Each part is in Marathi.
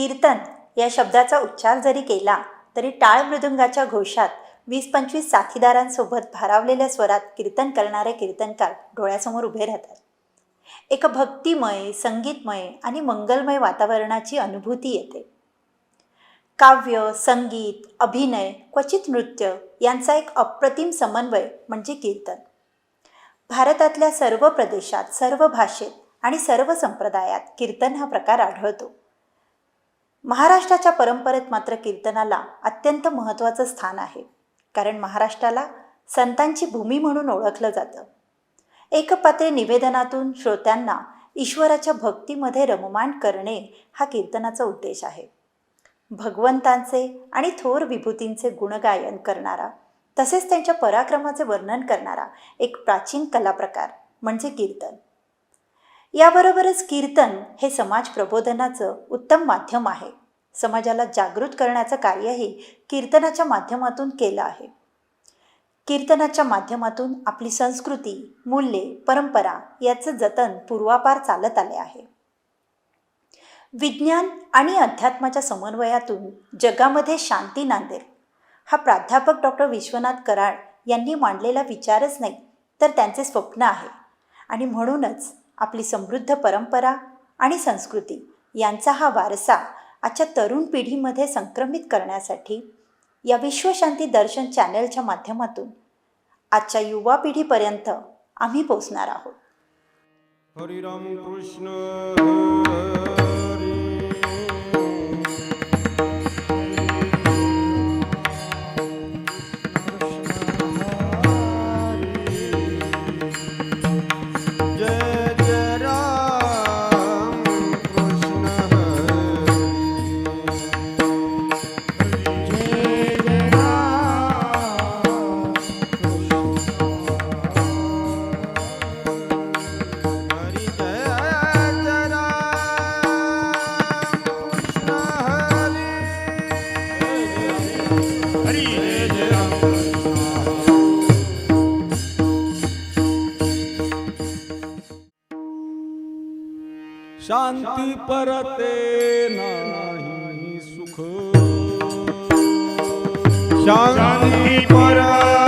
कीर्तन या शब्दाचा उच्चार जरी केला तरी टाळ मृदुंगाच्या घोषात वीस पंचवीस साथीदारांसोबत भारावलेल्या स्वरात कीर्तन करणारे कीर्तनकार डोळ्यासमोर उभे राहतात. एक भक्तिमय संगीतमय आणि मंगलमय वातावरणाची अनुभूती येते. काव्य संगीत अभिनय क्वचित नृत्य यांचा एक अप्रतिम समन्वय म्हणजे कीर्तन. भारतातल्या सर्व प्रदेशात सर्व भाषेत आणि सर्व संप्रदायात कीर्तन हा प्रकार आढळतो. महाराष्ट्राच्या परंपरेत मात्र कीर्तनाला अत्यंत महत्त्वाचं स्थान आहे. कारण महाराष्ट्राला संतांची भूमी म्हणून ओळखलं जातं. एकपात्रे निवेदनातून श्रोत्यांना ईश्वराच्या भक्तीमध्ये रममाण करणे हा कीर्तनाचा उद्देश आहे. भगवंतांचे आणि थोर विभूतींचे गुणगायन करणारा तसेच त्यांच्या पराक्रमाचे वर्णन करणारा एक प्राचीन कलाप्रकार म्हणजे कीर्तन. याबरोबरच कीर्तन हे समाज प्रबोधनाचं उत्तम माध्यम आहे. समाजाला जागृत करण्याचं कार्यही कीर्तनाच्या माध्यमातून केलं आहे. कीर्तनाच्या माध्यमातून आपली संस्कृती मूल्ये परंपरा याचं जतन पूर्वापार चालत आले आहे. विज्ञान आणि अध्यात्माच्या समन्वयातून जगामध्ये शांती नांदेल हा प्राध्यापक डॉक्टर विश्वनाथ कराड यांनी मांडलेला विचारच नाही तर त्यांचे स्वप्न आहे. आणि म्हणूनच आपली समृद्ध परंपरा आणि संस्कृती यांचा हा वारसा आजच्या तरुण पिढीमध्ये संक्रमित करण्यासाठी या विश्वशांती दर्शन चॅनलच्या माध्यमातून आजच्या युवा पिढीपर्यंत आम्ही पोचणार आहोत. हरिराम कृष्ण शांती परते नाही सुख. शांती परते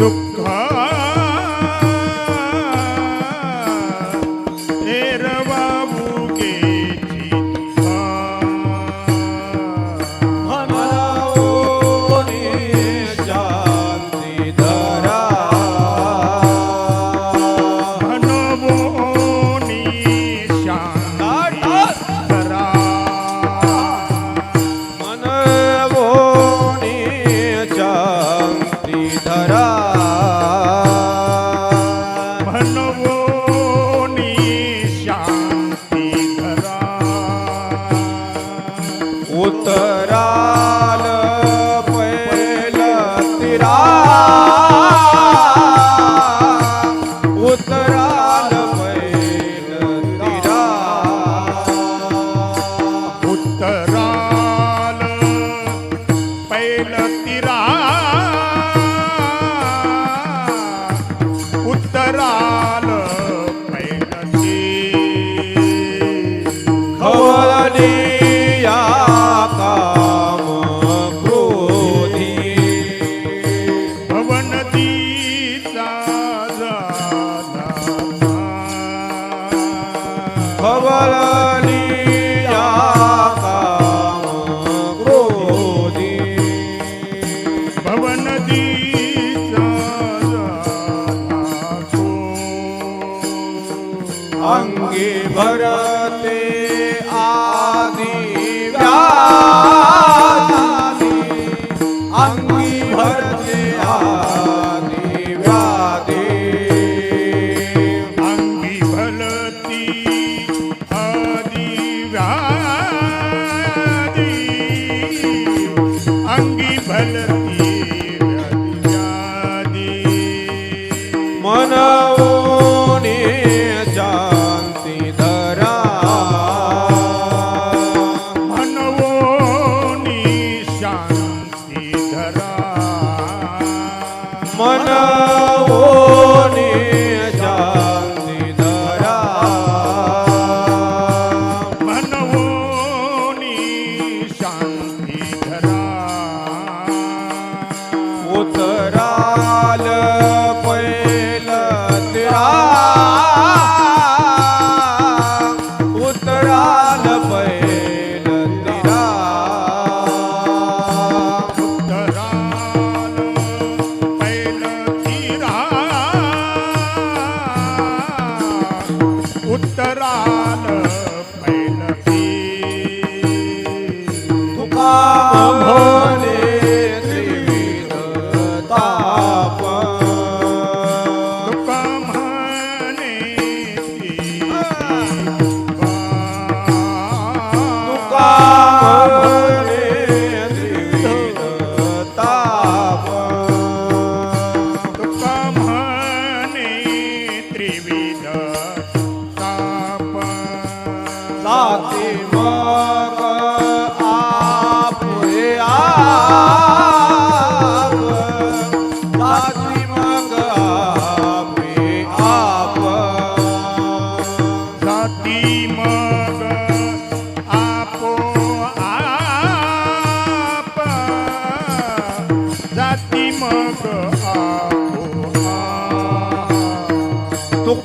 Nope. भरते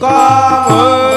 तुका म्हणे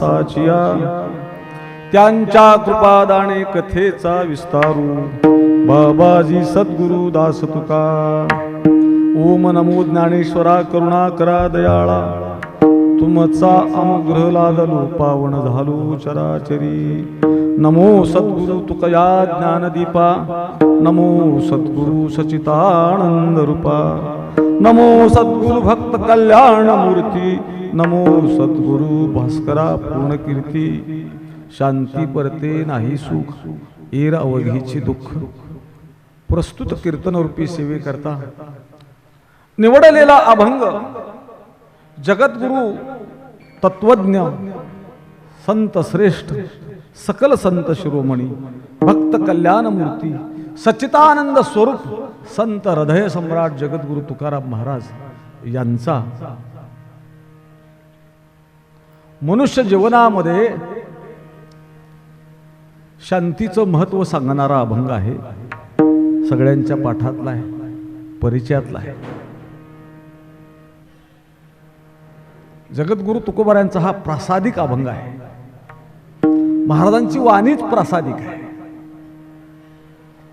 संताचिया त्यांच्या कृपादाने कथेचा विस्तारू. बाबाजी सद्गुरु दास तुका. ओम नमो ज्ञानेश्वरा करुणा करा दयाळा. तुमचा अनुग्रह लादलो पावन झालो चराचरी. नमो सद्गुरु तुकया ज्ञानदीपा. नमो सद्गुरु सचितानंद रूपा. नमो सद्गुरु भक्त कल्याण मूर्ती नमो सद्गुरु भास्करा पूर्ण कीर्ती शांती परते नाही सुख एर अवघीची दुःख. प्रस्तुत कीर्तनरूपी सेवे करता निवडलेला अभंग जगद्गुरु तत्वज्ञ संत श्रेष्ठ सकल संत शिरोमणी भक्त कल्याण मूर्ती सच्चितानंद स्वरूप संत हृदय सम्राट जगद्गुरु तुकाराम महाराज यांचा. मनुष्य जीवनामध्ये शांतीचं महत्त्व सांगणारा अभंग आहे. सगळ्यांच्या पाठातला आहे परिचयातला आहे. जगद्गुरु तुकोबारायांचा हा प्रासादिक अभंग आहे. महाराजांची वाणीच प्रासादिक आहे.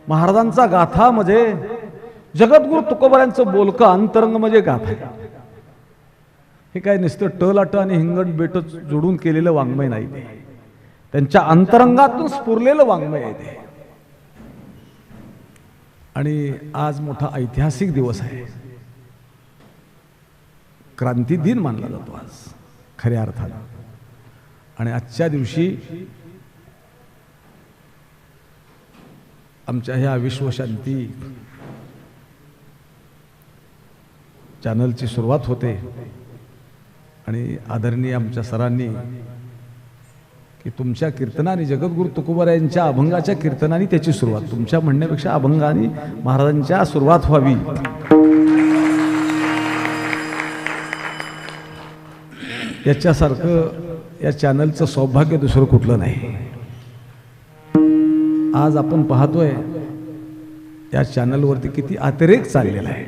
महाराजांचा गाथा म्हणजे जगद्गुरु तुकोबऱ्यांचं बोलकं अंतरंग म्हणजे गाथा. हे काय नुसतं टलाट आणि हिंगट बेट जोडून केलेलं वाङ्मय नाही ते. त्यांच्या अंतरंगातून स्फुरलेलं वाङ्मय आहे ते. आणि आज मोठा ऐतिहासिक दिवस आहे. क्रांती दिन मानला जातो आज खऱ्या अर्थानं. आणि आजच्या दिवशी आमच्या ह्या विश्वशांती चॅनलची सुरुवात होते. आणि आदरणीय आमच्या सरांनी की तुमच्या कीर्तनाने जगद्गुरु तुकोबार यांच्या अभंगाच्या कीर्तनाने त्याची सुरुवात. तुमच्या म्हणण्यापेक्षा अभंगाने महाराजांच्या सुरुवात व्हावी. याच्यासारखं या चॅनलचं सौभाग्य दुसरं कुठलं नाही. आज आपण पाहतोय त्या चॅनलवरती किती अतिरेक चाललेला आहे.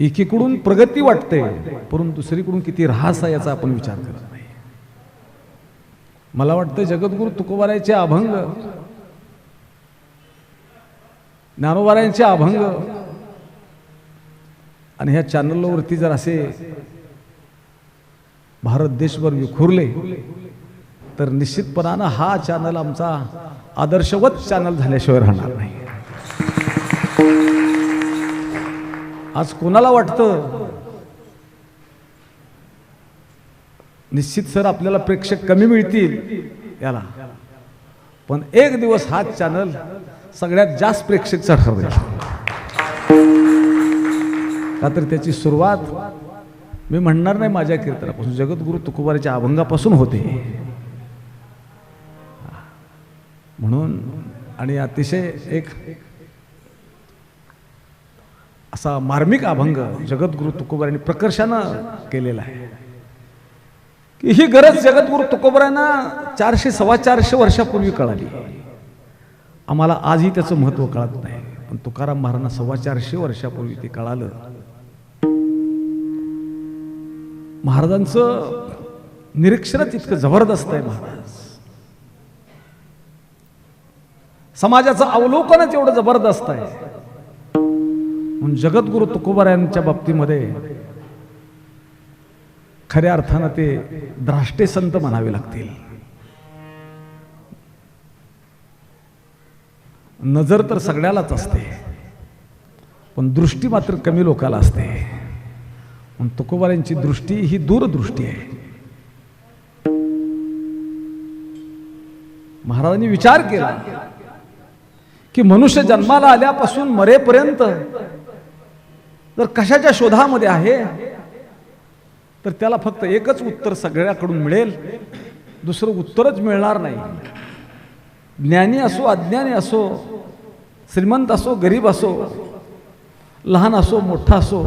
एकीकडून प्रगती वाटते परंतु दुसरीकडून किती ऱ्हास आहे याचा आपण विचार करत नाही. मला वाटतं जगद्गुरु तुकोबारायचे अभंग ज्ञानोबारायांचे अभंग आणि ह्या चॅनलवरती जर असे भारत देशभर विखुरले तर निश्चितपणानं हा चॅनल आमचा आदर्शवत चॅनल झाल्याशिवाय राहणार नाही. आज कोणाला वाटतं? निश्चित सर आपल्याला प्रेक्षक कमी मिळतील याला. पण एक दिवस हा चॅनल सगळ्यात जास्त प्रेक्षकचा ठरवेल. का तर त्याची सुरुवात मी म्हणणार नाही माझ्या कीर्तनापासून. जगद्गुरु तुकोबाराच्या अभंगापासून होते. म्हणून आणि अतिशय एक असा मार्मिक अभंग जगद्गुरु तुकोबारांनी प्रकर्षानं केलेला आहे. की ही गरज जगद्गुरु तुकोबरांना चारशे सव्वा चारशे वर्षापूर्वी कळाली. आम्हाला आजही त्याचं महत्त्व कळत नाही. पण तुकाराम महाराजांना सव्वा चारशे वर्षापूर्वी ते कळालं. महाराजांचं निरीक्षणच इतकं जबरदस्त आहे महाराज. समाजाचं अवलोकनच एवढं जबरदस्त आहे. म्हणून जगद्गुरु तुकोबारायांच्या बाबतीमध्ये खऱ्या अर्थानं ते द्राष्टे संत म्हणावे लागतील. नजर तर सगळ्यालाच असते पण दृष्टी मात्र कमी लोकाला असते. म्हणून तुकोबारांची दृष्टी ही दूरदृष्टी आहे. महाराजांनी विचार केला की मनुष्य जन्माला आल्यापासून मरेपर्यंत जर कशाच्या शोधामध्ये आहे तर त्याला फक्त एकच उत्तर सगळ्याकडून मिळेल. दुसरं उत्तरच मिळणार नाही. ज्ञानी असो अज्ञानी असो श्रीमंत असो गरीब असो लहान असो मोठा असो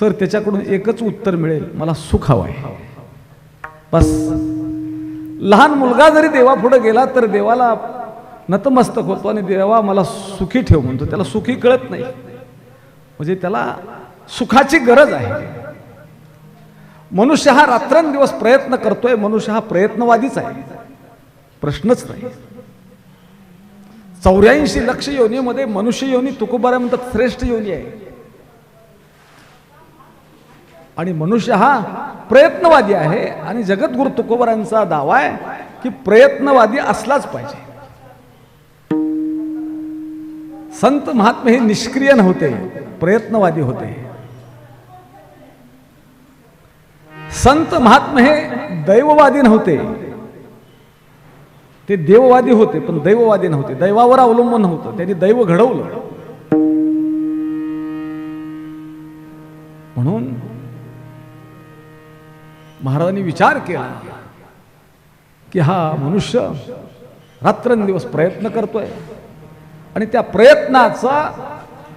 सर त्याच्याकडून एकच उत्तर मिळेल. मला सुख हवं आहे बस. लहान मुलगा जरी देवापुढे गेला तर देवाला नतमस्तक होतो आणि देवा मला सुखी ठेव म्हणतो. त्याला सुखी कळत नाही. म्हणजे त्याला सुखाची गरज आहे. मनुष्य हा रात्रंदिवस प्रयत्न करतोय. मनुष्य हा प्रयत्नवादीच आहे. प्रश्नच नाही. चौऱ्याऐंशी लक्ष योनीमध्ये मनुष्य योनी तुकोबारा म्हणतात श्रेष्ठ योनी आहे. आणि मनुष्य हा प्रयत्नवादी आहे. आणि जगद्गुरु तुकोबारांचा दावा आहे की प्रयत्नवादी असलाच पाहिजे. संत महात्मे हे निष्क्रिय नव्हते प्रयत्नवादी होते. संत महात्मे हे दैववादी नव्हते. ते देववादी होते पण दैववादी नव्हते. दैवावर अवलंबून नव्हतं. त्यांनी दैव घडवलं. म्हणून महाराजांनी विचार केला की हा मनुष्य रात्रंदिवस प्रयत्न करतोय. आणि त्या प्रयत्नाचा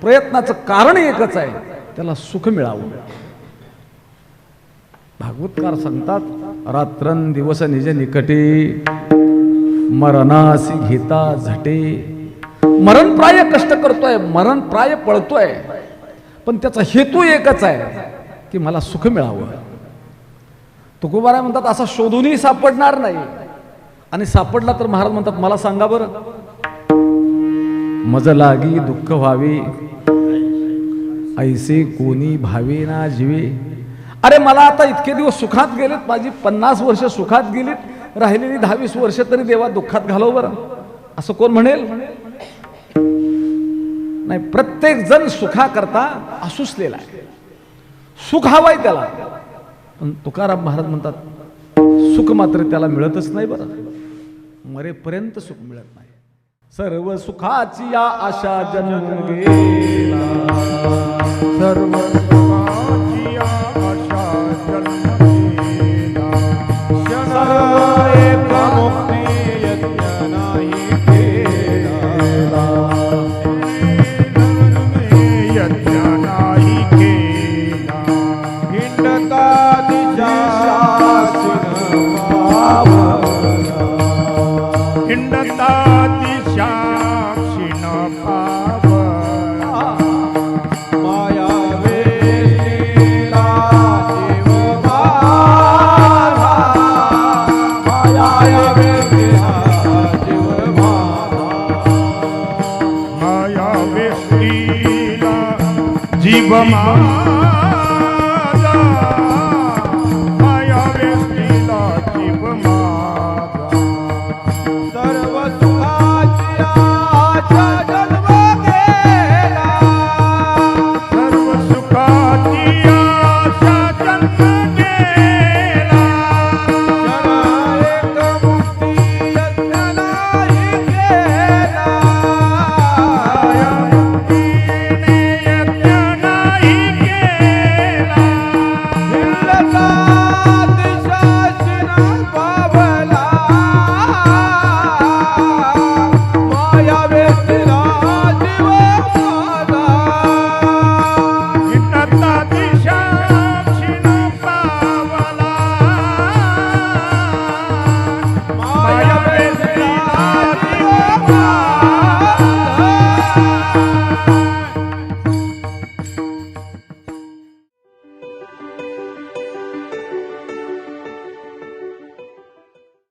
प्रयत्नाचं कारण एकच आहे त्याला सुख मिळावं. भागवतकार सांगतात रात्रन दिवस निज निकटे मरणासी घेता झटे. मरणप्राय कष्ट करतोय मरणप्राय पळतोय पण त्याचा हेतू एकच आहे की मला सुख मिळावं. तुकोबारा म्हणतात असा शोधूनही सापडणार नाही. आणि सापडला तर महाराज म्हणतात मला सांगा बरं. मज लागी दुःख व्हावे. ऐसे कोणी भावे ना जीवे. अरे मला आता इतके दिवस सुखात गेलेत माझी पन्नास वर्ष सुखात गेलीत राहिलेली दहावीस वर्ष तरी देवा दुःखात घालव बरं. असं कोण म्हणेल? नाही प्रत्येक जण सुखा करता आहे. सुख हवाय त्याला. पण तुकाराम महाराज म्हणतात सुख मात्र त्याला मिळतच नाही बरं. मरेपर्यंत सुख मिळत नाही. सर्व सुखाची या आशा जन्म गेला सर्व